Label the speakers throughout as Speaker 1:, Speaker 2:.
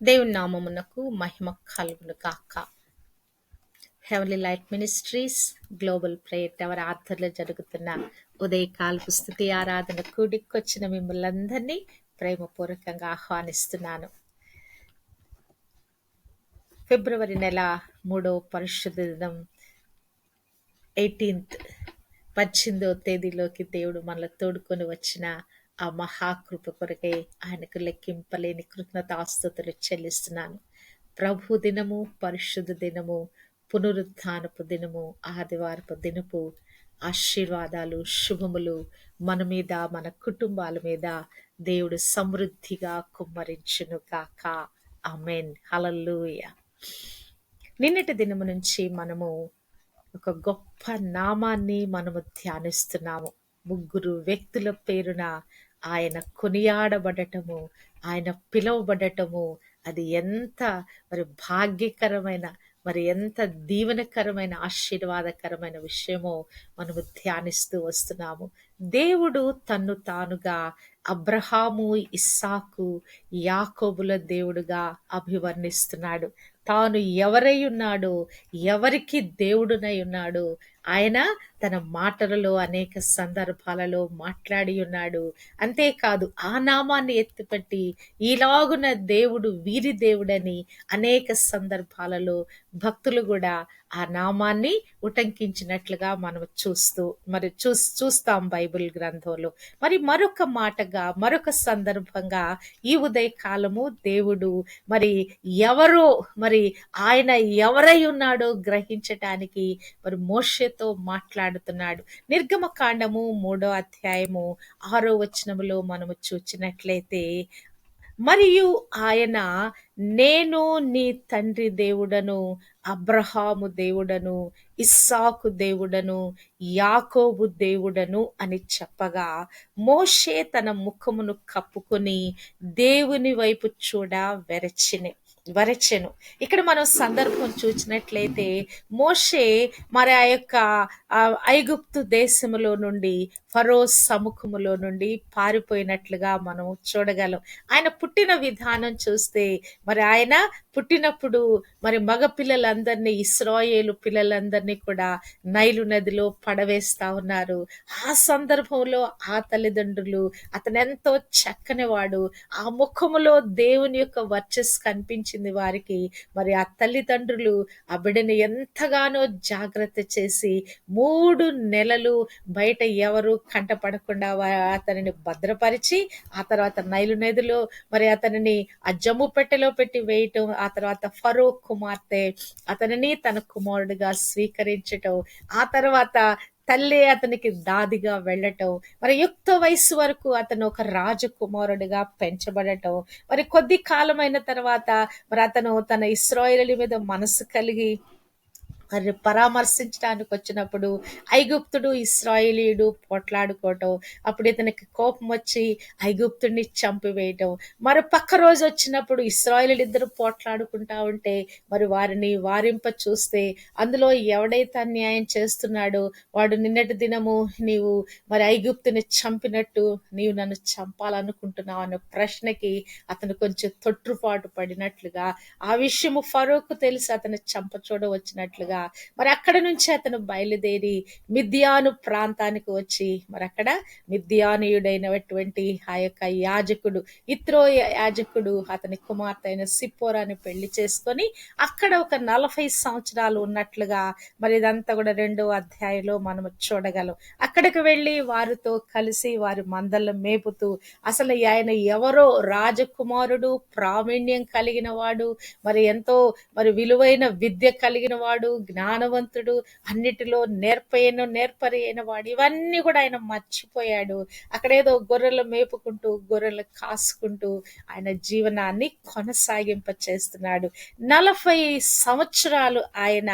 Speaker 1: దేవుని నామమునకు మహిమ కలుగును కాక heavenly light ministries global prayer tower ఆధ్వర్యంలో జరుగుతున్న ఉదయకాలపు స్థుతి ఆరాధన కూడికొచ్చిన మిమ్మల్ని అందరినీ ప్రేమపూర్వకంగా ఆహ్వానిస్తున్నాను. ఫిబ్రవరి నెల మూడో పరిశుద్ధ దినం ఎయిటీన్త్ పద్దెనిమిదవ తేదీలోకి దేవుడు మనల్ని తోడుకొని వచ్చిన ఆ మహాకృప కొరకై ఆయనకు లెక్కింపలేని కృతజ్ఞతాస్తుతులు చెల్లిస్తున్నాను. ప్రభు దినము పరిశుద్ధ దినము పునరుద్ధానపు దినము ఆదివారపు దినపు ఆశీర్వాదాలు శుభములు మన మీద మన కుటుంబాల మీద దేవుడు సమృద్ధిగా కుమ్మరించును కాక అమెన్ హలల్లుయ. నిన్నటి దినము నుంచి మనము ఒక గొప్ప నామాన్ని మనము ధ్యానిస్తున్నాము. ముగ్గురు వ్యక్తుల పేరున ఆయన కొనియాడబడటము ఆయన పిలువబడటము అది ఎంత మరి భాగ్యకరమైన మరి ఎంత దీవెనకరమైన ఆశీర్వాదకరమైన విషయమో మనము ధ్యానిస్తూ వస్తున్నాము. దేవుడు తన్ను తానుగా అబ్రహాము ఇస్సాకు యాకోబుల దేవుడుగా అభివర్ణిస్తున్నాడు. తాను ఎవరై ఉన్నాడో ఎవరికి దేవుడునై ఉన్నాడో ఆయన తన మాటలలో అనేక సందర్భాలలో మాట్లాడి ఉన్నాడు. అంతేకాదు ఆ నామాన్ని ఎత్తిపెట్టి ఈలాగున దేవుడు వీరి దేవుడని అనేక సందర్భాలలో భక్తులు కూడా ఆ నామాన్ని ఉటంకించినట్లుగా మనం చూస్తూ మరి చూ చూస్తాం బైబిల్ గ్రంథంలో. మరి మరొక మాటగా మరొక సందర్భంగా ఈ ఉదయ కాలము దేవుడు మరి ఎవరో మరి ఆయన ఎవరై ఉన్నాడో గ్రహించటానికి మరి మోషతో మాట్లాడుతున్నాడు. నిర్గమ కాండము మూడో అధ్యాయము ఆరో వచనములో మనము చూచినట్లయితే మరియు ఆయన నేను నీ తండ్రి దేవుడను అబ్రహాము దేవుడను ఇస్సాకు దేవుడను యాకోబు దేవుడను అని చెప్పగా మోషే తన ముఖమును కప్పుకొని దేవుని వైపు చూడ వెరచిని. వరచెను. ఇక్కడ మనం సందర్భం చూసినట్లయితే మోషే మరి ఆ యొక్క ఐగుప్తు దేశములో నుండి ఫరో సముఖములో నుండి పారిపోయినట్లుగా మనం చూడగలం. ఆయన పుట్టిన విధానం చూస్తే మరి ఆయన పుట్టినప్పుడు మరి మగ పిల్లలందరినీ ఇస్రాయేలు పిల్లలందరినీ కూడా నైలు నదిలో పడవేస్తా ఉన్నారు. ఆ సందర్భంలో ఆ తల్లిదండ్రులు అతను ఎంతో చక్కని వాడు ఆ ముఖములో దేవుని యొక్క వర్చస్ కనిపించింది వారికి. మరి ఆ తల్లిదండ్రులు ఆ బిడ్డని ఎంతగానో జాగ్రత్త చేసి మూడు నెలలు బయట ఎవరు కంటపడకుండా పడకుండా అతనిని భద్రపరిచి ఆ తర్వాత నైలు నదిలో మరి అతనిని ఆ జమ్ము పెట్టెలో పెట్టి వేయటం ఆ తర్వాత ఫరో కుమార్తె అతనిని తన కుమారుడిగా స్వీకరించటం ఆ తర్వాత తల్లి అతనికి దాదిగా వెళ్ళటం మరి యుక్త వయసు వరకు అతను ఒక రాజకుమారుడిగా పెంచబడటం మరి కొద్ది కాలమైన తర్వాత మరి అతను తన ఇస్రాయేలు మీద మనసు కలిగి మరి పరామర్శించడానికి వచ్చినప్పుడు ఐగుప్తుడు ఇస్రాయేలీయుడు పోట్లాడుకోవటం అప్పుడు ఇతనికి కోపం వచ్చి ఐగుప్తుడిని చంపివేయటం. మరి పక్క రోజు వచ్చినప్పుడు ఇస్రాయేలీలు ఇద్దరు పోట్లాడుకుంటా ఉంటే మరి వారిని వారింప చూస్తే అందులో ఎవడైతే అన్యాయం చేస్తున్నాడో వాడు నిన్నటి దినము నీవు మరి ఐగుప్తుని చంపినట్టు నీవు నన్ను చంపాలనుకుంటున్నావు అనే ప్రశ్నకి అతను కొంచెం తొట్టుపాటు పడినట్లుగా ఆ విషయము ఫరోకు తెలిసి అతను చంపచూడ వచ్చినట్లుగా మరి అక్కడ నుంచి అతను బయలుదేరి మిద్యాను ప్రాంతానికి వచ్చి మరి అక్కడ మిద్యానీయుడైనటువంటి ఆ యొక్క యాజకుడు ఇత్రో యాజకుడు అతని కుమార్తె అయిన సిప్పోరాని పెళ్ళి చేసుకొని అక్కడ ఒక నలభై సంవత్సరాలు ఉన్నట్లుగా మరి ఇదంతా కూడా రెండో అధ్యాయంలో మనం చూడగలం. అక్కడికి వెళ్ళి వారితో కలిసి వారి మందలను మేపుతూ అసలు ఆయన ఎవరో రాజకుమారుడు ప్రావీణ్యం కలిగిన వాడు మరి ఎంతో మరి విలువైన విద్య కలిగిన వాడు జ్ఞానవంతుడు అన్నిటిలో నేర్పయను నేర్పరి అయిన వాడు. ఇవన్నీ కూడా ఆయన మర్చిపోయాడు. అక్కడేదో గొర్రెలు మేపుకుంటూ గొర్రెలు కాసుకుంటూ ఆయన జీవనాన్ని కొనసాగింప చేస్తున్నాడు నలభై సంవత్సరాలు ఆయన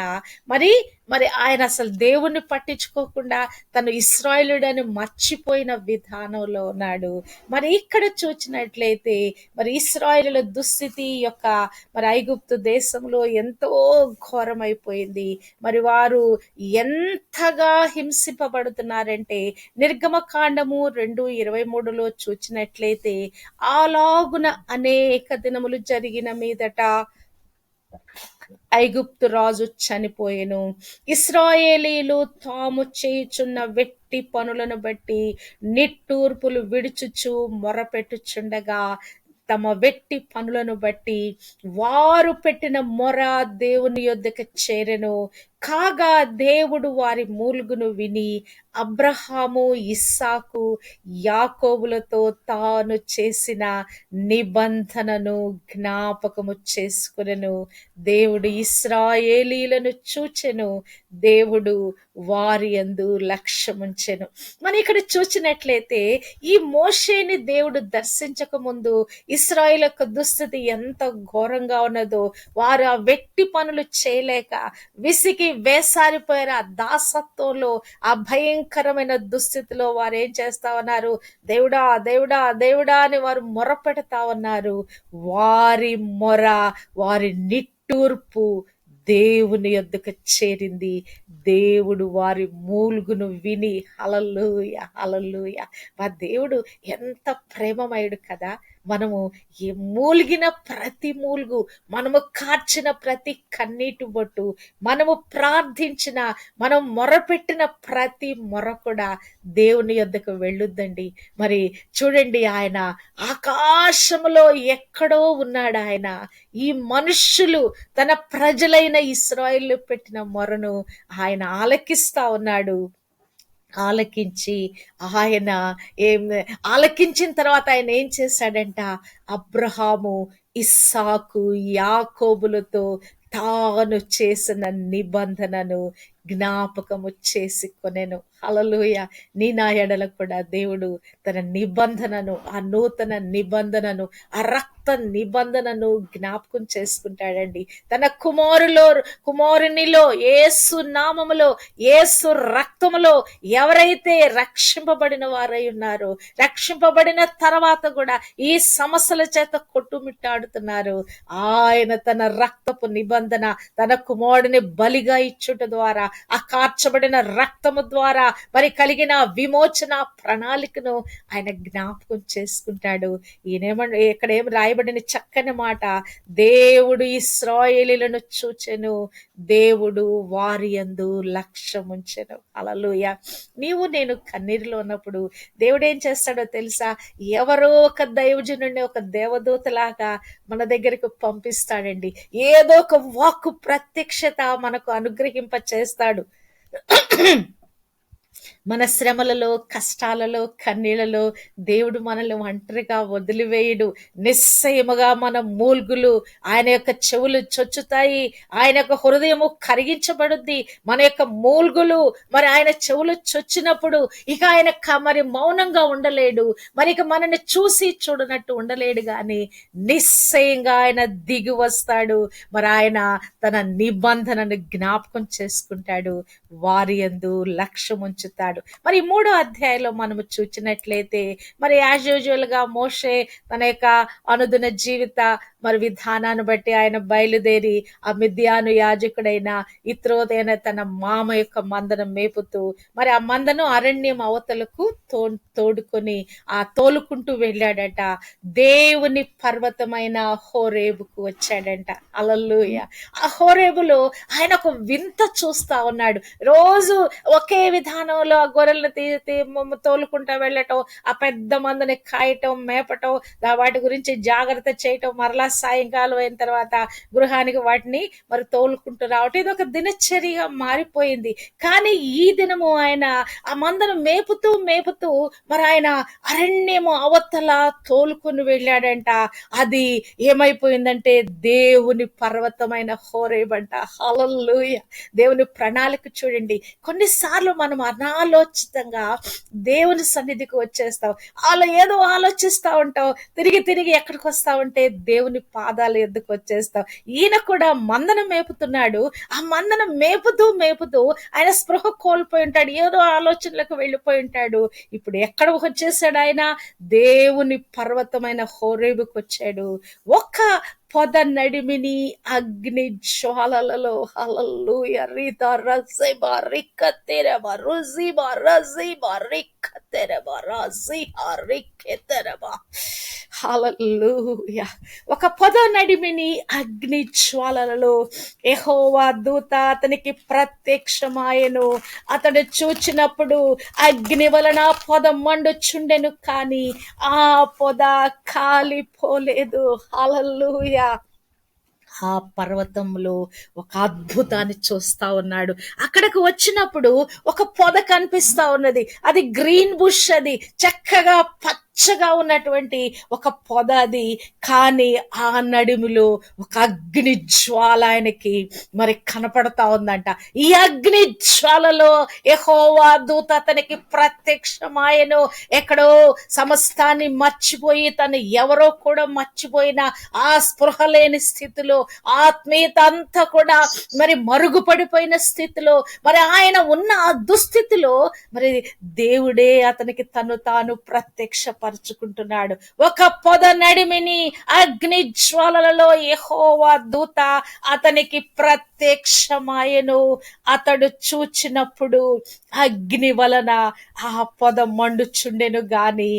Speaker 1: మరి మరి ఆయన అసలు దేవుణ్ణి పట్టించుకోకుండా తను ఇస్రాయలుడని మర్చిపోయిన విధానంలో ఉన్నాడు. మరి ఇక్కడ చూసినట్లయితే మరి ఇస్రాయలుల దుస్థితి యొక్క మరి ఐగుప్తు దేశంలో ఎంతో ఘోరమైపోయింది. మరి వారు ఎంతగా హింసింపబడుతున్నారంటే నిర్గమకాండము రెండు ఇరవై మూడులో చూచినట్లయితే అలాగున అనేక దినములు జరిగిన మీదట ఐగుప్తు రాజు చనిపోయెను. ఇస్రాయేలీలు తాము చేయుచున్న వెట్టి పనులను బట్టి నిట్టూర్పులు విడుచుచు మొరపెట్టుచుండగా తమ వెట్టి పనులను బట్టి వారు పెట్టిన మొర దేవుని యొద్దకు చేరెను. కాగా దేవుడు వారి మూలుగును విని అబ్రహాము ఇస్సాకు యాకోబులతో తాను చేసిన నిబంధనను జ్ఞాపకము చేసుకునెను. దేవుడు ఇస్రాయేలీలను చూచెను. దేవుడు వారి యందు లక్ష్యముంచెను. మనం ఇక్కడ చూసినట్లయితే ఈ మోషేని దేవుడు దర్శించక ముందు ఇస్రాయేల్ యొక్క దుస్థితి ఎంత ఘోరంగా ఉన్నదో వారు ఆ వెట్టి పనులు చేయలేక విసిగి వేసారిపోయిన దాసత్వంలో ఆ భయంకరమైన దుస్థితిలో వారు ఏం చేస్తా ఉన్నారు? దేవుడా దేవుడా దేవుడా అని వారు మొర పెడతా ఉన్నారు. వారి మొర వారి నిట్టూర్పు దేవుని యొద్దకు చేరింది. దేవుడు వారి మూలుగును విని అలల్లుయ అలల్లుయ మా దేవుడు ఎంత ప్రేమమయుడు కదా. మనము ఏ మూలిగిన ప్రతి మూలుగు మనము కార్చిన ప్రతి కన్నీటి బొట్టు మనము ప్రార్థించిన మనం మొరపెట్టిన ప్రతి మొర కూడా దేవుని యొద్దకు వెళ్ళొద్దండి. మరి చూడండి ఆయన ఆకాశములో ఎక్కడో ఉన్నాడు ఆయన. ఈ మనుష్యులు తన ప్రజలైన ఇస్రాయిల్ పెట్టిన మొరను ఆయన ఆలకిస్తా ఉన్నాడు. ఆలకించి ఆయన ఏం ఆలకించిన తర్వాత ఆయన ఏం చేశాడంట? అబ్రహాము ఇస్సాకు యాకోబులతో తాను చేసిన నిబంధనను జ్ఞాపకము చేసి కొనెను హలలుయ నీ నా ఎడల కూడా దేవుడు తన నిబంధనను ఆ నూతన నిబంధనను ఆ రక్త నిబంధనను జ్ఞాపకం చేసుకుంటాడండి. తన కుమారులో కుమారునిలో ఏసు నామములో ఏసు రక్తములో ఎవరైతే రక్షింపబడిన వారై ఉన్నారో రక్షింపబడిన తర్వాత కూడా ఈ సమస్యల చేత కొట్టుమిట్టాడుతున్నారు. ఆయన తన రక్తపు నిబంధన తన కుమారుడిని బలిగా ఇచ్చుట ద్వారా ఆ కార్చబడిన రక్తము ద్వారా మరి కలిగిన విమోచన ప్రణాళికను ఆయన జ్ఞాపకం చేసుకుంటాడు. ఈయనేమంటే ఇక్కడ ఏం రాయబడిన చక్కని మాట దేవుడు ఇస్రాయేలీలను చూచెను దేవుడు వారి యందు లక్ష్యముంచెను. అలలుయ నీవు నేను కన్నీరులో ఉన్నప్పుడు దేవుడు ఏం చేస్తాడో తెలుసా? ఎవరో ఒక దైవజనుడిని ఒక దేవదూతలాగా మన దగ్గరికి పంపిస్తాడండి. ఏదో ఒక వాక్కు ప్రత్యక్షత మనకు అనుగ్రహింప చేస్తాడు మన శ్రమలలో కష్టాలలో కన్నీళ్ళలో దేవుడు మనల్ని ఒంటరిగా వదిలివేయడు. నిశ్చయముగా మన మూల్గులు ఆయన యొక్క చెవులు చొచ్చుతాయి. ఆయన యొక్క హృదయము కరిగించబడుద్ది. మన యొక్క మూల్గులు మరి ఆయన చెవులు చొచ్చినప్పుడు ఇక ఆయన మరి మౌనంగా ఉండలేడు. మరి ఇక మనల్ని చూసి చూడనట్టు ఉండలేడు కానీ నిశ్చయంగా ఆయన దిగి వస్తాడు. మరి ఆయన తన నిబంధనను జ్ఞాపకం చేసుకుంటాడు. వారి యందు లక్ష్యం ఉంచుతాడు మరి మూడో అధ్యాయంలో మనము చూచినట్లయితే మరి యాజ్ యూజువల్గా మోషే తన యొక్క అనుదిన జీవిత మరి విధానాన్ని బట్టి ఆయన బయలుదేరి ఆ మిద్యాను యాజకుడైన ఇత్రోదైన తన మామ యొక్క మందను మేపుతూ మరి ఆ మందను అరణ్యం అవతలకు తో తోడుకొని ఆ తోలుకుంటూ వెళ్ళాడట. దేవుని పర్వతమైన హోరేబుకు వచ్చాడంట. అలల్లుయ ఆ హోరేబులో ఆయన ఒక వింత చూస్తా ఉన్నాడు. రోజు ఒకే విధానంలో గొర్రెలను తీ తోలుకుంటా వెళ్ళటం ఆ పెద్ద మందుని కాయటం మేపటం వాటి గురించి జాగ్రత్త చేయటం మరలా సాయంకాలం అయిన తర్వాత గృహానికి వాటిని మరి తోలుకుంటూ రావటం ఇది ఒక దినచర్యగా మారిపోయింది. కానీ ఈ దినము ఆయన ఆ మందను మేపుతూ మేపుతూ మరి ఆయన అరణ్యము అవతల తోలుకొని వెళ్ళాడంట. అది ఏమైపోయిందంటే దేవుని పర్వతమైన హోరేబంట. హలల్లుయ. దేవుని ప్రణాళిక చూడండి. కొన్నిసార్లు మనం అనాలు అనాలోచితంగా దేవుని సన్నిధికి వచ్చేస్తావు. అలా ఏదో ఆలోచిస్తా ఉంటావు. తిరిగి తిరిగి ఎక్కడికి వస్తా ఉంటే దేవుని పాదాలు ఎద్దుకు వచ్చేస్తావు. ఈయన కూడా మందను మేపుతున్నాడు. ఆ మందను మేపుతూ మేపుతూ ఆయన స్పృహ కోల్పోయి ఉంటాడు. ఏదో ఆలోచనలకు వెళ్ళిపోయి ఉంటాడు. ఇప్పుడు ఎక్కడ వచ్చేసాడు ఆయన? దేవుని పర్వతమైన హోరేబుకి వచ్చాడు. ఒక్క పొద నడిమిని అగ్ని జ్వాలలలో హలల్లుయ రీత రసి రిక్క తెరవ రుసి రజిబ రిక్క తెరవ రసి రిక్కె తెరవ. హలల్లుయ. ఒక పొద నడిమిని అగ్ని జ్వాలలలో ఎహోవా దూత అతనికి ప్రత్యక్షమాయను. అతడు చూచినప్పుడు అగ్ని వలన పొద మండుచుండెను కానీ ఆ పొద కాలిపోలేదు. హలల్లుయ. ఆ పర్వతంలో ఒక అద్భుతాన్ని చూస్తా ఉన్నాడు. అక్కడికి వచ్చినప్పుడు ఒక పొద కనిపిస్తా ఉన్నది. అది గ్రీన్ బుష్ అది. చక్కగా పచ్చగా ఉన్నటువంటి ఒక పొద అది కానీ ఆ నడుములో ఒక అగ్ని జ్వాల ఆయనకి మరి కనపడతా ఉందంట. ఈ అగ్ని జ్వాలలో ఎహోవా దూత అతనికి ప్రత్యక్షమాయను. ఎక్కడో సమస్తాన్ని మర్చిపోయి తను ఎవరో కూడా మర్చిపోయిన ఆ స్పృహ లేని స్థితిలో ఆత్మీయత అంతా కూడా మరి మరుగుపడిపోయిన స్థితిలో మరి ఆయన ఉన్న ఆ దుస్థితిలో మరి దేవుడే అతనికి తను తాను ప్రత్యక్ష ప్రత్యక్షపరుచుకుంటున్నాడు ఒక పొద నడిమిని అగ్ని జ్వాలలలో ఎహోవా దూత అతనికి ప్రత్యక్షమాయను. అతడు చూచినప్పుడు అగ్ని వలన ఆ పొద మండుచుండెను గాని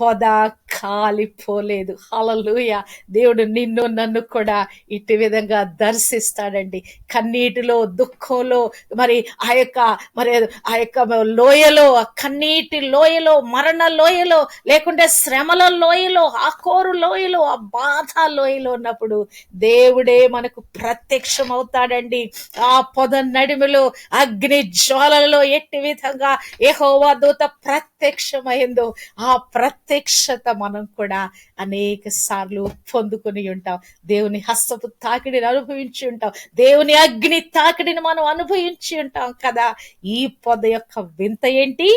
Speaker 1: పొద కాలిపోలేదు. హలలుయ దేవుడు నిన్ను నన్ను కూడా ఇటు విధంగా దర్శిస్తాడండి. కన్నీటిలో దుఃఖంలో మరి ఆ యొక్క మరి ఆ యొక్క లోయలో ఆ కన్నీటి లోయలో మరణ లోయలో లేకుంటే శ్రమల లోయలో ఆ కోరు లోయలో ఆ బాధ లోయలో ఉన్నప్పుడు దేవుడే మనకు ప్రత్యక్షం అవుతాడండి ఆ పొద నడిమిలో అగ్ని జ్వాలలో ఎట్టి విధంగా ఏహోవా దూత ప్రత్యక్షమైందో ఆ ప్రత్యక్షత మనం కూడా అనేక సార్లు పొందుకుని ఉంటాం. దేవుని హస్తపు తాకిడిని అనుభవించి ఉంటాం. దేవుని అగ్ని తాకిడిని మనం అనుభవించి ఉంటాం కదా. ఈ పొద యొక్క వింత ఏంటి?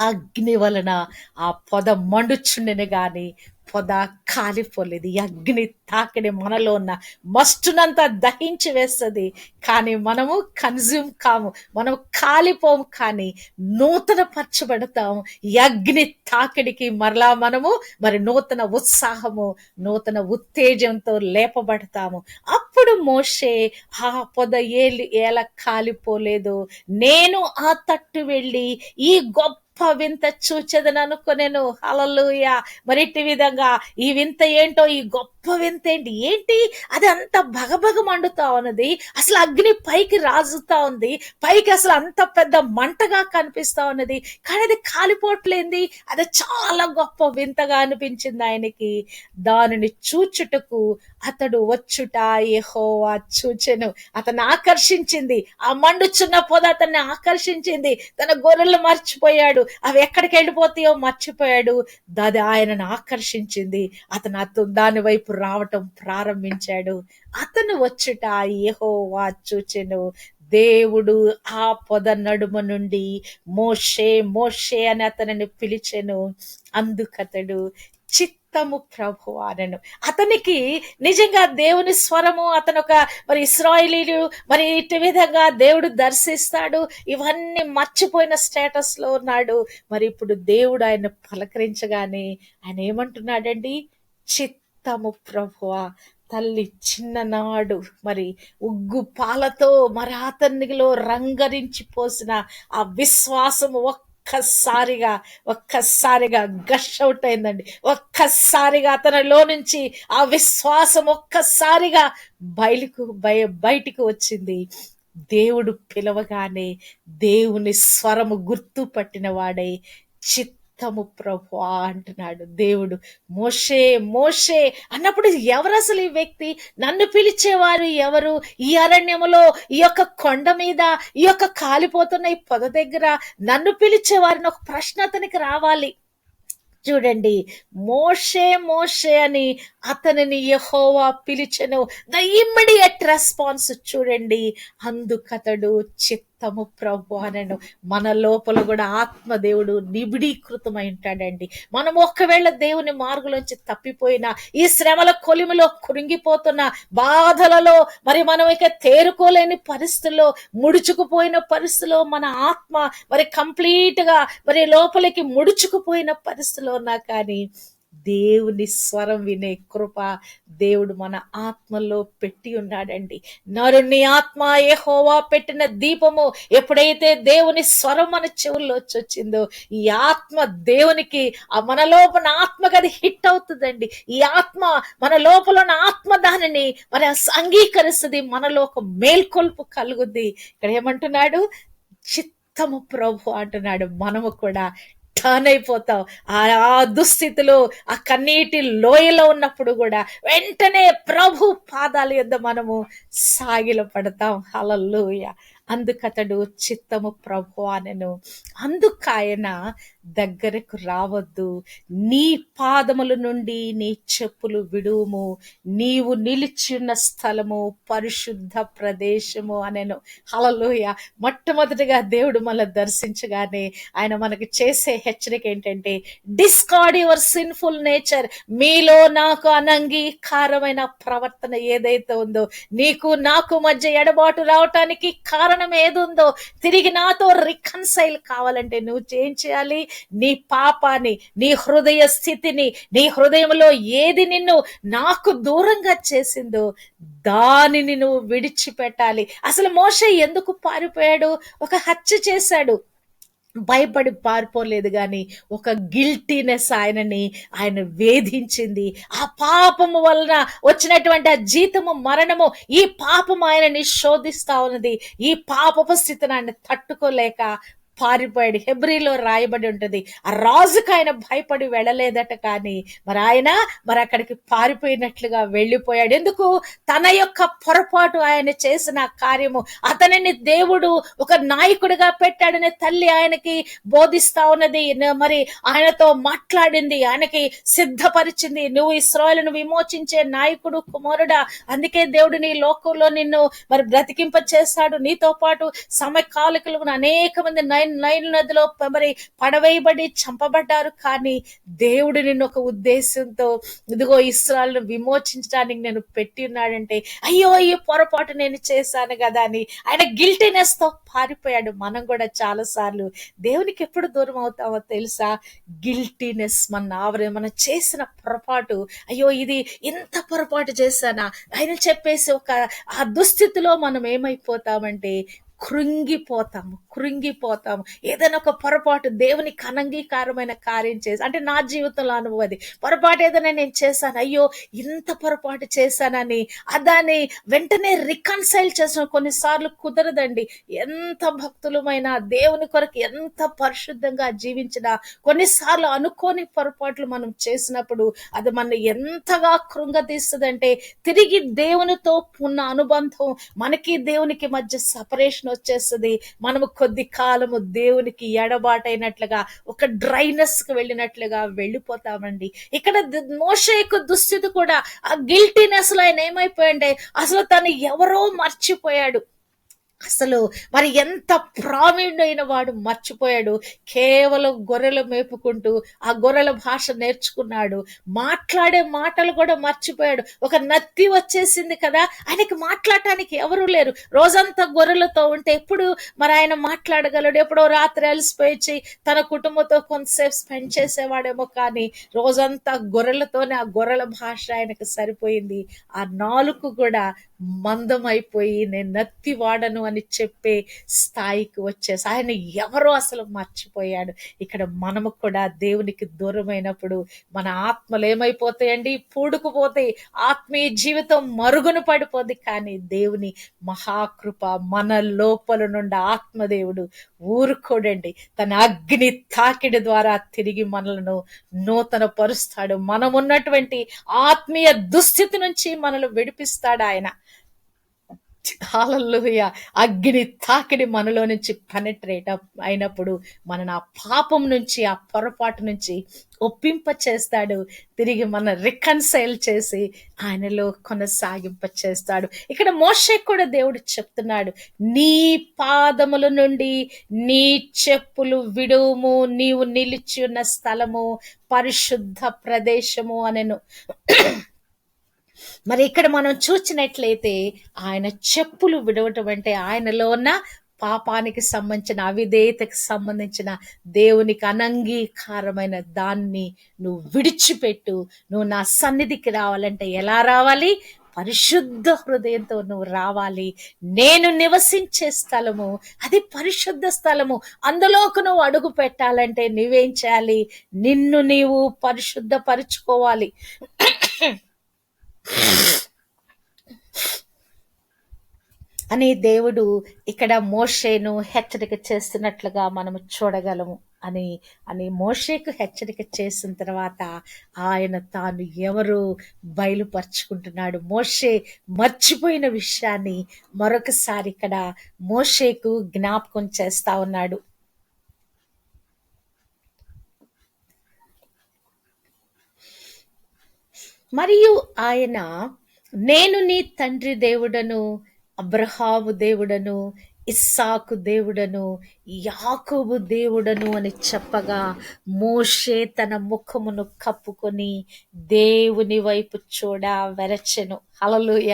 Speaker 1: అగ్ని వలన ఆ పొద మండుచుండెను గాని పొద కాలిపోలేదు ఈ అగ్ని తాకిడి మనలో ఉన్న మస్టునంతా దహించి వేస్తుంది. కానీ మనము కన్జ్యూమ్ కాము మనం కాలిపోము కానీ నూతన పరచబడతాము. ఈ అగ్ని తాకిడికి మరలా మనము మరి నూతన ఉత్సాహము నూతన ఉత్తేజంతో లేపబడతాము. అప్పుడు మోషే ఆ పొద ఏలి ఎలా కాలిపోలేదు. నేను ఆ తట్టు వెళ్ళి ఈ గొప్ప వింత చూచెదను అనుకునేను. హలలుయ మరి విధంగా ఈ వింత ఏంటో ఈ గొప్ప వింత ఏంటి? ఏంటి? అది అంత భగభగ మండుతా ఉన్నది. అసలు అగ్ని పైకి రాజుతా ఉంది. పైకి అసలు అంత పెద్ద మంటగా కనిపిస్తా ఉన్నది. కానీ అది కాలిపోట్లేంది. అది చాలా గొప్ప వింతగా అనిపించింది ఆయనకి. దానిని చూచుటకు అతడు వచ్చుట యెహోవా చూచెను. అతను ఆకర్షించింది. ఆ మండుచున్న పొద అతన్ని ఆకర్షించింది. తన గొర్రెలు మర్చిపోయాడు. అవి ఎక్కడికి వెళ్ళిపోతాయో మర్చిపోయాడు. అది ఆయనను ఆకర్షించింది. అతను అతను దాని వైపు రావటం ప్రారంభించాడు. అతను వచ్చుట యెహోవా చూచెను. దేవుడు ఆ పొద నడుమ నుండి మోషే మోషే అని అతనిని పిలిచెను. అందుకతడు చిత్ ప్రభు అనను అతనికి నిజంగా దేవుని స్వరము అతను ఒక మరి ఇస్రాయిలీలు మరి ఇటు విధంగా దేవుడు దర్శిస్తాడు ఇవన్నీ మర్చిపోయిన స్టేటస్లో ఉన్నాడు. మరి ఇప్పుడు దేవుడు ఆయన పలకరించగానే ఆయన ఏమంటున్నాడండి? చిత్తము ప్రభువా తల్లి చిన్ననాడు మరి ఉగ్గు పాలతో మరి అతనిలో రంగరించి పోసిన ఆ విశ్వాసము ఒక్కసారిగా ఒక్కసారిగా గష్ అవుట్ అయిందండి. ఒక్కసారిగా అతనిలో నుంచి ఆ విశ్వాసం ఒక్కసారిగా బయలుకు బయ బయటికి వచ్చింది. దేవుడు పిలవగానే దేవుని స్వరము గుర్తుపట్టిన వాడై చిత్తము ప్రభా అంటున్నాడు. దేవుడు మోషే మోషే అన్నప్పుడు ఎవరు అసలు ఈ వ్యక్తి? నన్ను పిలిచేవారు ఎవరు? ఈ అరణ్యములో ఈ యొక్క కొండ మీద ఈ యొక్క కాలిపోతున్న ఈ పొద దగ్గర నన్ను పిలిచేవారిని ఒక ప్రశ్న అతనికి రావాలి. చూడండి మోషే మోషే అని అతనిని యహోవా పిలిచెను. ద ఇమ్మీడియట్ రెస్పాన్స్ చూడండి అందుకతడు చిత్త తము ప్రభు అనను మన లోపల కూడా ఆత్మదేవుడు నిబిడీకృతమై ఉంటాడండి. మనం ఒకవేళ దేవుని మార్గంలోంచి తప్పిపోయినా ఈ శ్రమల కొలిమిలో కురింగిపోతున్న బాధలలో మరి మనం ఇక తేరుకోలేని పరిస్థితుల్లో ముడుచుకుపోయిన పరిస్థితిలో మన ఆత్మ మరి కంప్లీట్గా మరి లోపలికి ముడుచుకుపోయిన పరిస్థితిలో ఉన్నా కానీ దేవుని స్వరం వినే కృప దేవుడు మన ఆత్మలో పెట్టి ఉన్నాడండి. నరుని ఆత్మ యెహోవా పెట్టిన దీపము ఎప్పుడైతే దేవుని స్వరం మన చెవుల్లో వచ్చి వచ్చిందో ఈ ఆత్మ దేవునికి ఆ మన లోపల ఆత్మకు అది హిట్ అవుతుందండి. ఈ ఆత్మ మన లోపల ఉన్న ఆత్మ దానిని మన అంగీకరిస్తుంది మనలో ఒక మేల్కొల్పు కలుగుద్ది. ఇక్కడ ఏమంటున్నాడు? చిత్తము ప్రభు అంటున్నాడు. మనము కూడా టర్న్ అయిపోతాం ఆ దుస్థితిలో ఆ కన్నీటి లోయలో ఉన్నప్పుడు కూడా వెంటనే ప్రభు పాదాల యొద్ద మనము సాగిల పడతాం. హలల్లుయ. అందుకతడు చిత్తము ప్రభు అనెను. అందుకాయన దగ్గరకు రావద్దు. నీ పాదముల నుండి నీ చెప్పులు విడుము. నీవు నిలిచిన స్థలము పరిశుద్ధ ప్రదేశము అనేను. హలలోయ మొట్టమొదటిగా దేవుడు మనల్ని దర్శించగానే ఆయన మనకు చేసే హెచ్చరిక ఏంటంటే డిస్కార్డ్ యువర్ సిన్ఫుల్ నేచర్ మీలో నాకు అనంగీకారమైన ప్రవర్తన ఏదైతే ఉందో నీకు నాకు మధ్య ఎడబాటు రావటానికి కారణం ఏదుందో తిరిగి నాతో రికన్సైల్ కావాలంటే నువ్వు ఏం చేయాలి? నీ పాపాన్ని నీ హృదయ స్థితిని నీ హృదయంలో ఏది నిన్ను నాకు దూరంగా చేసిందో దానిని నువ్వు విడిచిపెట్టాలి. అసలు మోష ఎందుకు పారిపోయాడు? ఒక హత్య చేశాడు. భయపడి పారిపోలేదు కానీ ఒక గిల్టీనెస్ ఆయనని ఆయన వేధించింది. ఆ పాపము వలన వచ్చినటువంటి ఆ జీతము మరణము ఈ పాపము ఆయనని శోధిస్తా ఉన్నది. ఈ పాపపు స్థితిని ఆయన తట్టుకోలేక పారిపోయాడు. హెబ్రిలో రాయబడి ఉంటది. ఆ రాజుకు ఆయన భయపడి వెళ్ళలేదట కానీ మరి ఆయన మరి అక్కడికి పారిపోయినట్లుగా వెళ్ళిపోయాడు. ఎందుకు? తన యొక్క పొరపాటు ఆయన చేసిన కార్యము. అతనిని దేవుడు ఒక నాయకుడిగా పెట్టాడని తల్లి ఆయనకి బోధిస్తా ఉన్నది. మరి ఆయనతో మాట్లాడింది. ఆయనకి సిద్ధపరిచింది. నువ్వు ఇస్రాయలను విమోచించే నాయకుడు కుమారుడా. అందుకే దేవుడు నీ లోకంలో నిన్ను మరి బ్రతికింప చేస్తాడు నీతో పాటు సమకాలికలు అనేక మంది నైన్ నైన్ నదిలో మరి పడవేయబడి చంపబడ్డారు. కానీ దేవుడు నిన్ను ఒక ఉద్దేశంతో ఇదిగో ఇస్రాయల్ను విమోచించడానికి నేను పెట్టి ఉన్నాడంటే అయ్యో ఈ పొరపాటు నేను చేశాను కదా అని ఆయన గిల్టీనెస్తో పారిపోయాడు. మనం కూడా చాలా సార్లు దేవునికి ఎప్పుడు దూరం అవుతామో తెలుసా? గిల్టీనెస్ మన ఆవరణ మనం చేసిన పొరపాటు. అయ్యో ఇది ఇంత పొరపాటు చేశానా? ఆయన చెప్పేసి ఒక ఆ దుస్థితిలో మనం ఏమైపోతామంటే కృంగిపోతాము కృంగిపోతాము. ఏదైనా ఒక పొరపాటు దేవునికి అనంగీకారమైన కార్యం చేసి అంటే నా జీవితంలో అనుభవం అది. పొరపాటు ఏదైనా నేను చేశాను అయ్యో ఇంత పొరపాటు చేశానని అదాన్ని దాన్ని వెంటనే రికన్సైల్ చేసిన కొన్నిసార్లు కుదరదండి. ఎంత భక్తులమైనా దేవుని కొరకు ఎంత పరిశుద్ధంగా జీవించినా కొన్నిసార్లు అనుకోని పొరపాట్లు మనం చేసినప్పుడు అది మన ఎంతగా కృంగతీస్తుందంటే తిరిగి దేవునితో ఉన్న అనుబంధం మనకి దేవునికి మధ్య సపరేషన్ వచ్చేస్తుంది. మనము కొద్ది కాలము దేవునికి ఎడబాటైనట్లుగా ఒక డ్రైనెస్కు వెళ్ళినట్లుగా వెళ్ళిపోతామండి. ఇక్కడ మోష యొక్క దుస్థితి కూడా ఆ గిల్టీనెస్లో ఆయన ఏమైపోయింటే అసలు తను ఎవరో మర్చిపోయాడు. అసలు మరి ఎంత ప్రావీణ్యుడైన వాడు మర్చిపోయాడు. కేవలం గొర్రెలు మేపుకుంటూ ఆ గొర్రెల భాష నేర్చుకున్నాడు. మాట్లాడే మాటలు కూడా మర్చిపోయాడు. ఒక నత్తి వచ్చేసింది కదా ఆయనకి మాట్లాడటానికి ఎవరూ లేరు. రోజంతా గొర్రెలతో ఉంటే ఎప్పుడు మరి ఆయన మాట్లాడగలడు? ఎప్పుడో రాత్రి అలసిపోయి తన కుటుంబంతో కొంతసేపు స్పెండ్ చేసేవాడేమో కానీ రోజంతా గొర్రెలతోనే ఆ గొర్రెల భాష ఆయనకు సరిపోయింది. ఆ నాలుగు కూడా మందం నేను నత్తి వాడను అని చెప్పే స్థాయికి వచ్చేసి ఆయన ఎవరో అసలు మర్చిపోయాడు. ఇక్కడ మనము కూడా దేవునికి దూరమైనప్పుడు మన ఆత్మలు ఏమైపోతాయండి? పూడుకుపోతాయి. ఆత్మీయ జీవితం మరుగున పడిపోద్ది. కానీ దేవుని మహాకృప మన లోపల నుండి ఆత్మదేవుడు ఊరుకోడండి. తన అగ్ని తాకిడి ద్వారా తిరిగి మనలను నూతన పరుస్తాడు మనం ఉన్నటువంటి ఆత్మీయ దుస్థితి నుంచి మనల్ని విడిపిస్తాడు ఆయన. హాలల్లుయ అగ్ని తాకిడి మనలో నుంచి పెనట్రేట్ అయినప్పుడు మన ఆ పాపం నుంచి ఆ పొరపాటు నుంచి ఒప్పింప చేస్తాడు. తిరిగి మన రికన్సైల్ చేసి ఆయనలో కొనసాగింప చేస్తాడు. ఇక్కడ మోషే కూడా దేవుడు చెప్తున్నాడు నీ పాదముల నుండి నీ చెప్పులు విడుము నీవు నిలిచి ఉన్న స్థలము పరిశుద్ధ ప్రదేశము అనెను. మరి ఇక్కడ మనం చూసినట్లయితే ఆయన చెప్పులు విడవటం అంటే ఆయనలో ఉన్న పాపానికి సంబంధించిన అవిధేయతకు సంబంధించిన దేవునికి అనంగీకారమైన దాన్ని నువ్వు విడిచిపెట్టు. నువ్వు నా సన్నిధికి రావాలంటే ఎలా రావాలి? పరిశుద్ధ హృదయంతో నువ్వు రావాలి. నేను నివసించే స్థలము అది పరిశుద్ధ స్థలము. అందులోకి నువ్వు అడుగు పెట్టాలంటే నువ్వేం చేయాలి? నిన్ను నీవు పరిశుద్ధపరుచుకోవాలి. అని దేవుడు ఇక్కడ మోషేను హెచ్చరిక చేస్తున్నట్లుగా మనము చూడగలము అని అని మోషేకు హెచ్చరిక చేసిన తర్వాత ఆయన తాను ఎవరు బయలుపరుచుకుంటున్నాడు. మోషే మర్చిపోయిన విషయాన్ని మరొకసారి ఇక్కడ మోషేకు జ్ఞాపకం చేస్తా ఉన్నాడు. మరియు ఆయన నేను నీ తండ్రి దేవుడను అబ్రహాము దేవుడను ఇస్సాకు దేవుడను యాకోబు దేవుడను అని చెప్పగా మోషే తన ముఖమును కప్పుకొని దేవుని వైపు చూడ వెరచెను. హలలుయ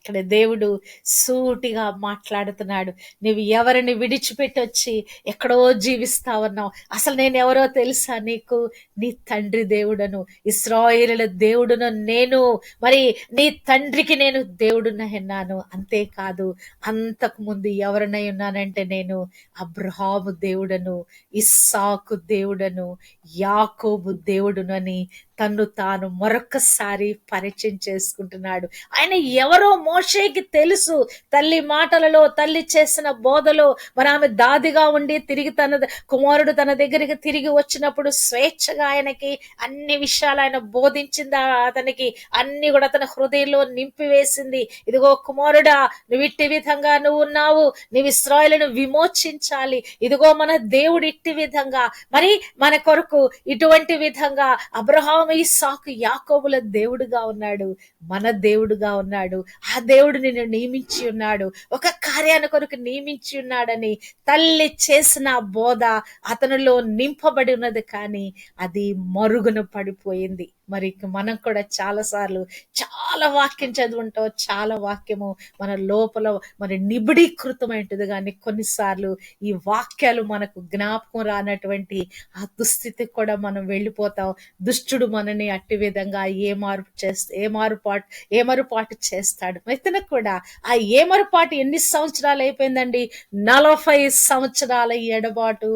Speaker 1: ఇక్కడ దేవుడు సూటిగా మాట్లాడుతున్నాడు. నువ్వు ఎవరిని విడిచిపెట్టి వచ్చి ఎక్కడో జీవిస్తావన్నావు అసలు నేను ఎవరో తెలుసా నీకు? నీ తండ్రి దేవుడను ఇస్రాయిల దేవుడును నేను. మరి నీ తండ్రికి నేను దేవుడునన్నాను అంతేకాదు అంతకు ముందు ఎవరినై ఉన్నానంటే నేను? అబ్రహాము దేవుడను ఇస్సాకు దేవుడను యాకోబు దేవుడును అని తన్ను తాను మరొకసారి పరిచయం చేసుకుంటున్నాడు. ఆయన ఎవరో మోషేకి తెలుసు తల్లి మాటలలో తల్లి చేసిన బోధలో మరి ఆమె దాదిగా ఉండి తిరిగి తన కుమారుడు తన దగ్గరికి తిరిగి వచ్చినప్పుడు స్వేచ్ఛగా ఆయనకి అన్ని విషయాలు ఆయన బోధించింది అతనికి అన్ని కూడా తన హృదయంలో నింపివేసింది. ఇదిగో కుమారుడా నువ్వు ఇట్టి విధంగా నువ్వు ఉన్నావు నువ్వు ఇస్రాయలను విమోచించాలి. ఇదిగో మన దేవుడు ఇట్టి విధంగా. మరి మన కొరకు ఇటువంటి విధంగా అబ్రహాం ఇస్సాకు యాకోబుల దేవుడుగా ఉన్నాడు మన దేవుడుగా ఉన్నాడు. ఆ దేవుడు నిన్ను నియమించి ఉన్నాడు. ఒక కార్యాన్ని కొరకు నియమించి ఉన్నాడని తల్లి చేసిన బోధ అతనిలో నింపబడి ఉన్నది కానీ అది మరుగున పడిపోయింది. మరి మనం కూడా చాలా సార్లు చాలా వాక్యం చదువుంటాం చాలా వాక్యము మన లోపల మరి నిబిడీకృతమైంటుంది. కానీ కొన్నిసార్లు ఈ వాక్యాలు మనకు జ్ఞాపకం రానటువంటి ఆ దుస్థితికి కూడా మనం వెళ్ళిపోతాం. దుష్టుడు మనని అట్టి విధంగా ఏ మార్పు చేస్తే ఏ మారుపాటు ఏ మరుపాటు చేస్తాడు? ఇతను కూడా ఆ ఏ మరుపాటు ఎన్ని సంవత్సరాలు అయిపోయిందండి? నలభై సంవత్సరాల ఎడబాటు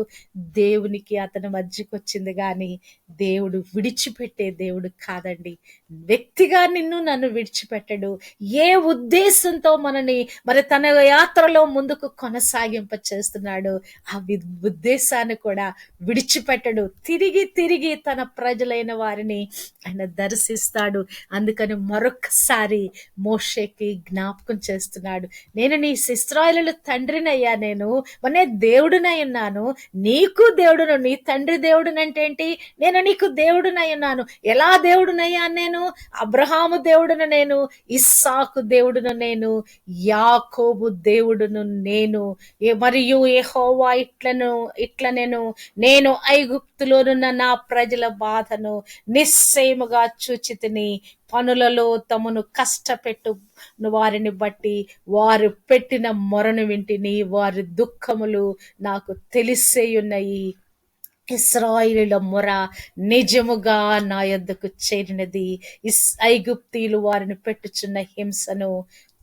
Speaker 1: దేవునికి అతని మధ్యకి వచ్చింది కానీ దేవుడు విడిచిపెట్టే దేవుడు కాదండి. వ్యక్తిగా నిన్ను నన్ను విడిచిపెట్టడు. ఏ ఉద్దేశంతో మనని మరి తన యాత్రలో ముందుకు కొనసాగింప చేస్తున్నాడు ఆ వి- ఉద్దేశాన్ని కూడా విడిచిపెట్టడు. తిరిగి తిరిగి తన ప్రజలైన వారిని ఆయన దర్శిస్తాడు. అందుకని మరొకసారి మోషేకి జ్ఞాపకం చేస్తున్నాడు. నేను నీ శిస్రాయిలు తండ్రినయ్యా నేను. మనే దేవుడినై ఉన్నాను. నీకు దేవుడును నీ తండ్రి దేవుడునంటే ఏంటి? నేను నీకు దేవుడునై ఉన్నాను. ఎలా దేవుడునయ్యా నేను? అబ్రహాము దేవుడును నేను ఇస్సాకు దేవుడును నేను యాకోబు దేవుడును నేను ఏ- మరియు ఏహోవా ఇట్లను ఇట్ల నేను నేను ఐగుప్తులోనున్న నా ప్రజల బాధను నిశ్చయముగా చూచితిని. పనులలో తమను కష్టపెట్టు వారిని బట్టి వారు పెట్టిన మొరను వింటిని. వారి దుఃఖములు నాకు తెలిసే ఉన్నాయి ఇస్రాయిలుల మొర నిజముగా నా యొద్దకు చేరినది? ఇస్ ఐగుప్తీలు వారిని పెట్టుచున్న హింసను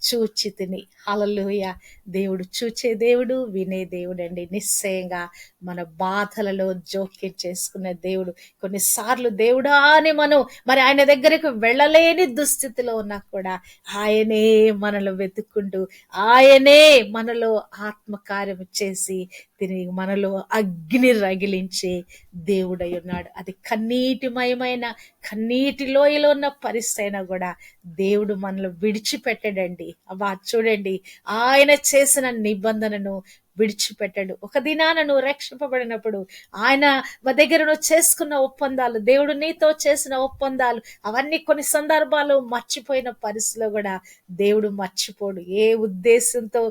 Speaker 1: చూచి తిని. హలలుయ దేవుడు చూచే దేవుడు వినే దేవుడు అండి నిశ్చయంగా మన బాధలలో జోక్యం చేసుకునే దేవుడు. కొన్నిసార్లు దేవుడా అని మనం మరి ఆయన దగ్గరకు వెళ్ళలేని దుస్థితిలో ఉన్నా కూడా ఆయనే మనలో వెతుక్కుంటూ ఆయనే మనలో ఆత్మకార్యం చేసి తిరిగి మనలో అగ్ని రగిలించే దేవుడై ఉన్నాడు అది కన్నీటిమయమైన కన్నీటి లోయలో ఉన్న పరిస్థితి అయినా కూడా దేవుడు మనలో విడిచిపెట్టడండి. అబ్బా చూడండి. ఆయన చేసిన నిబంధనను విడిచిపెట్టాడు. ఒక దినాన నువ్వు రక్షింపబడినప్పుడు ఆయన మా దగ్గర నువ్వు చేసుకున్న ఒప్పందాలు దేవుడు నీతో చేసిన ఒప్పందాలు అవన్నీ కొన్ని సందర్భాలు మర్చిపోయిన పరిస్థితిలో కూడా దేవుడు మర్చిపోడు. ఏ ఉద్దేశంతో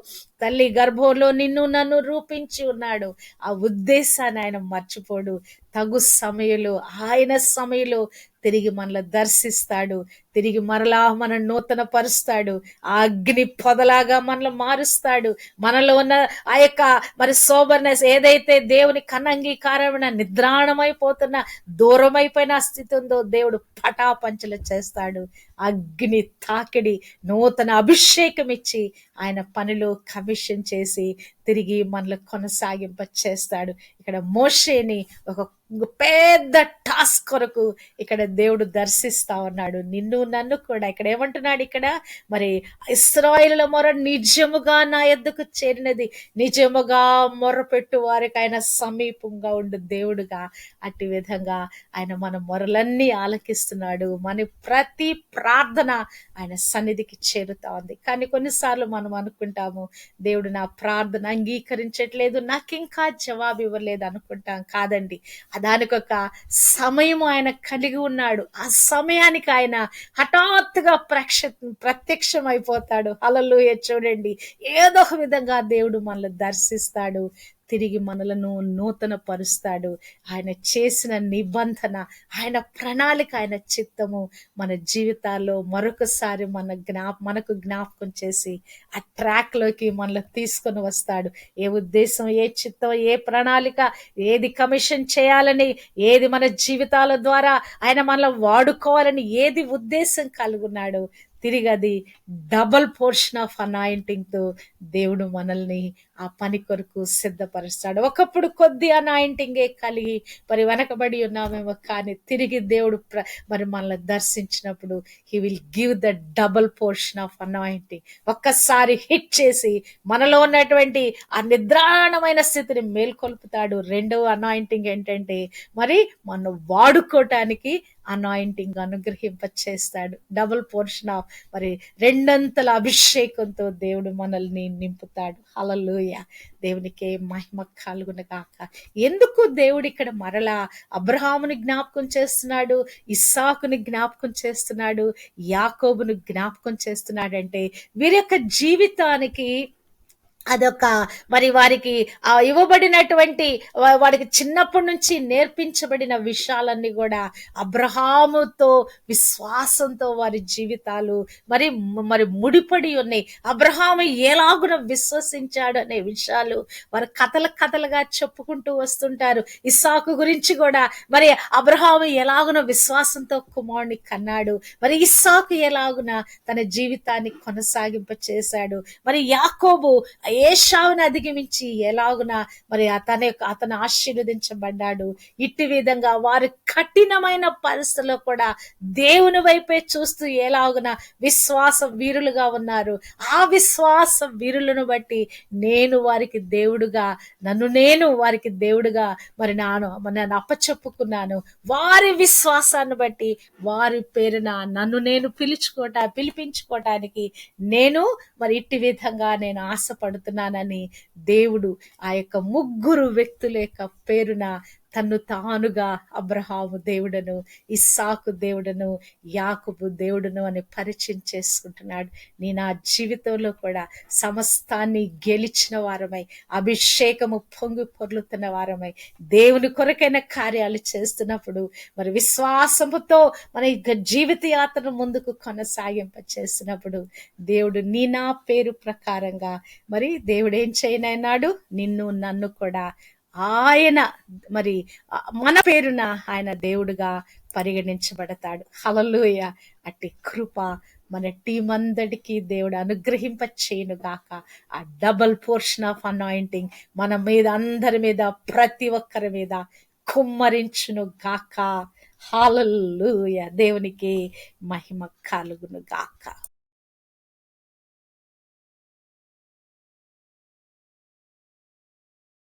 Speaker 1: తల్లి గర్భంలో నిన్ను నన్ను రూపించి ఉన్నాడు ఆ ఉద్దేశాన్ని ఆయన మర్చిపోడు. తగు సమయంలో ఆయన సమయంలో తిరిగి మనల్ని దర్శిస్తాడు. తిరిగి మరలా మన నూతన పరుస్తాడు ఆ అగ్ని పొదలాగా మనల్ని మారుస్తాడు. మనలో ఉన్న ఆ యొక్క మరి సోబర్నెస్ ఏదైతే దేవుని కన్నంగీకారమైన నిద్రాణమైపోతున్న దూరమైపోయిన స్థితి ఉందో దేవుడు పటాపంచలు చేస్తాడు. అగ్ని తాకిడి నూతన అభిషేకం ఇచ్చి ఆయన పనిలో కమిషన్ చేసి తిరిగి మనల్ని కొనసాగింప చేస్తాడు ఇక్కడ మోషేని ఒక పెద్ద టాస్క్ కొరకు ఇక్కడ దేవుడు దర్శిస్తా ఉన్నాడు. నిన్ను నన్ను కూడా ఇక్కడ ఏమంటున్నాడు ఇక్కడ? మరి ఇస్రాయిల మొర నిజముగా నా ఎద్దుకు చేరినది. నిజముగా మొరపెట్టు వారికి ఆయన సమీపంగా ఉండు దేవుడుగా. అట్టి విధంగా ఆయన మన మొరలన్నీ ఆలకిస్తున్నాడు. మన ప్రతి ప్రార్థన ఆయన సన్నిధికి చేరుతా ఉంది. కానీ కొన్నిసార్లు మనం అనుకుంటాము దేవుడు నా ప్రార్థన అంగీకరించట్లేదు నాకు ఇంకా జవాబు ఇవ్వలేదు అనుకుంటాం. కాదండి దానికొక సమయం ఆయన కలిగి ఉన్నాడు. ఆ సమయానికి ఆయన హఠాత్తుగా ప్రక్ష ప్రత్యక్షం అయిపోతాడు అలలు చూడండి. ఏదో ఒక విధంగా దేవుడు మనల్ని దర్శిస్తాడు. తిరిగి మనలను నూతన పరుస్తాడు ఆయన చేసిన నిబంధన ఆయన ప్రణాళిక ఆయన చిత్తము మన జీవితాల్లో మరొకసారి మన జ్ఞా మనకు జ్ఞాపకం చేసి ఆ ట్రాక్లోకి మనల్ని తీసుకొని వస్తాడు. ఏ ఉద్దేశం ఏ చిత్తం ఏ ప్రణాళిక ఏది కమిషన్ చేయాలని ఏది మన జీవితాల ద్వారా ఆయన మనల్ని వాడుకోవాలని ఏది ఉద్దేశం కలుగున్నాడు తిరిగి అది డబల్ పోర్షన్ ఆఫ్ అనాయింటింగ్తో దేవుడు మనల్ని ఆ పని కొరకు సిద్ధపరుస్తాడు. ఒకప్పుడు కొద్ది అనాయింటింగే కలిగి మరి వెనకబడి ఉన్నామేమో కానీ తిరిగి దేవుడు ప్ర మరి మనల్ని దర్శించినప్పుడు he will give the double portion of anointing ఒక్కసారి హిట్ చేసి మనలో ఉన్నటువంటి ఆ నిద్రాణమైన స్థితిని మేల్కొల్పుతాడు. రెండవ అనాయింటింగ్ ఏంటంటే మరి మనం వాడుకోవటానికి అనాయింటింగ్ అనుగ్రహింప చేస్తాడు డబుల్ పోర్షన్ ఆఫ్ మరి రెండంతల అభిషేకంతో దేవుడు మనల్ని నింపుతాడు. హలలోయ దేవునికే మహిమ కలుగునగాక ఎందుకు దేవుడు ఇక్కడ మరలా అబ్రహాముని జ్ఞాపకం చేస్తున్నాడు? ఇస్సాకుని జ్ఞాపకం చేస్తున్నాడు? యాకోబును జ్ఞాపకం చేస్తున్నాడంటే వీరి యొక్క జీవితానికి అదొక మరి వారికి ఆ ఇవ్వబడినటువంటి వారికి చిన్నప్పటి నుంచి నేర్పించబడిన విషయాలన్నీ కూడా అబ్రహాముతో విశ్వాసంతో వారి జీవితాలు మరి మరి ముడిపడి ఉన్నాయి. అబ్రహాము ఎలాగున విశ్వసించాడు అనే విషయాలు వారు కథల కథలుగా చెప్పుకుంటూ వస్తుంటారు. ఇస్సాకు గురించి కూడా మరి అబ్రహాము ఎలాగున విశ్వాసంతో కుమారుని కన్నాడు. మరి ఇస్సాకు ఎలాగున తన జీవితాన్ని కొనసాగింప చేశాడు మరి యాకోబు ఏషావుని అధిగమించి ఎలాగున మరి అతని అతను ఆశీర్వదించబడ్డాడు. ఇట్టి విధంగా వారు కఠినమైన పరిస్థితుల్లో కూడా దేవుని వైపే చూస్తూ ఎలాగున విశ్వాస వీరులుగా ఉన్నారు. ఆ విశ్వాస వీరులను బట్టి నేను వారికి దేవుడుగా నన్ను నేను వారికి దేవుడుగా మరి నాను నన్ను అప్పచెప్పుకున్నాను. వారి విశ్వాసాన్ని బట్టి వారి పేరున నన్ను నేను పిలుచుకోట పిలిపించుకోవటానికి నేను మరి ఇట్టి విధంగా నేను ఆశపడుతున్నానని దేవుడు ఆ యొక్క ముగ్గురు వ్యక్తుల యొక్క పేరున తన్ను తానుగా అబ్రహాము దేవుడను ఇస్సాకు దేవుడను యాకుబు దేవుడను అని పరిచయం చేసుకుంటున్నాడు. నీ నా జీవితంలో కూడా సమస్తాన్ని గెలిచిన వారమై అభిషేకము పొంగి పొర్లుతున్న వారమై దేవుని కొరకైన కార్యాలు చేస్తున్నప్పుడు మరి విశ్వాసముతో మన జీవిత యాత్రను ముందుకు కొనసాగింప చేస్తున్నప్పుడు దేవుడు నీ నా పేరు ప్రకారంగా మరి దేవుడు ఏం చేయనన్నాడు నిన్ను నన్ను కూడా ఆయన మరి మన పేరున ఆయన దేవుడుగా పరిగణించబడతాడు. హలలుయ అట్టి కృప మన టీం అందరికీ దేవుడు అనుగ్రహింప చేయను గాక ఆ డబల్ పోర్షన్ ఆఫ్ అనాయింటింగ్ మన మీద అందరి మీద ప్రతి ఒక్కరి మీద కుమ్మరించును గాక హాలల్లుయ. దేవునికి మహిమ కలుగును గాక